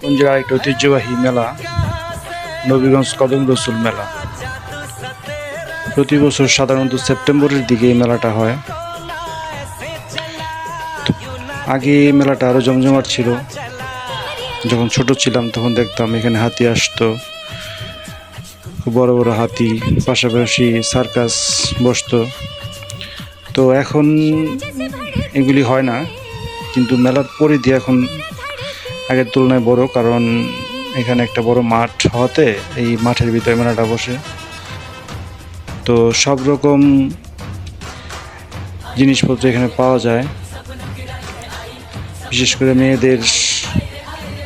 কোন একটা ঐতিহ্যবাহী মেলা, নবীগঞ্জ কদম রসুল মেলা। প্রতি বছর সাধারণত সেপ্টেম্বরের দিকে এই মেলাটা হয়। আগে এই মেলাটা আরও জমজমাট ছিল। যখন ছোট ছিলাম তখন দেখতাম এখানে হাতি আসতো। বড় বড় হাতি, পাশাপাশি সার্কাস বসতো। তো এখন এগুলি হয় না, কিন্তু মেলার পরিধি এখন আগের তুলনায় বড়, কারণ এখানে একটা বড় মাঠ হওয়াতে এই মাঠের ভিতরে মেলাটা বসে। তো সব রকম জিনিসপত্র এখানে পাওয়া যায়, বিশেষ করে মেয়েদের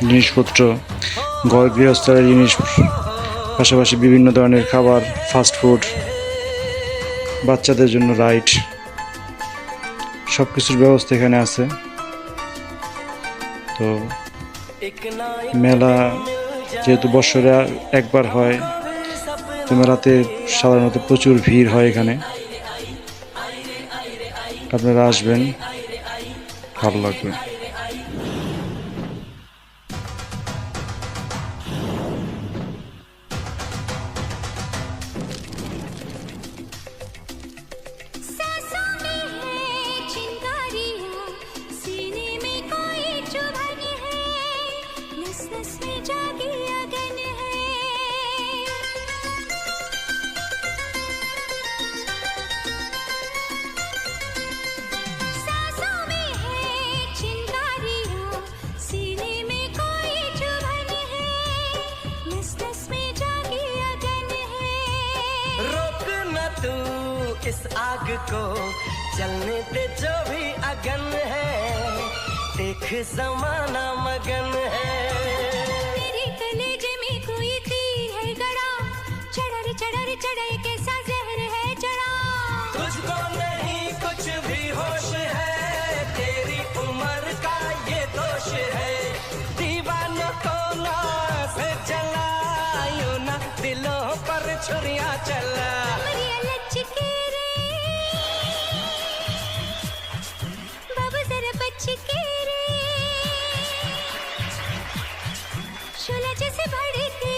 জিনিসপত্র, ঘর গৃহস্থলের জিনিস, পাশাপাশি বিভিন্ন ধরনের খাবার ফাস্টফুড বাচ্চাদের জন্য রাইড। সব কিছুর ব্যবস্থা এখানে আছে। তো মেলা যেহেতু বছরে একবার হয় তো মেলাতে সাধারণত প্রচুর ভিড় হয় এখানে। আপনারা আসবেন, ভালো লাগবে। इस आग को चलने दे जो भी अगन है देख जमाना मगन है। मेरे कलेजे में कोई तीर है गड़ा चढ़ा रे चढ़ा कैसा जहर है चढ़ा तुझको नहीं कुछ भी होश है तेरी उम्र का ये दोष है। दीवानों को ना से चला यूँ ना दिलों पर छुरियाँ चला। छोला जैसे भड़के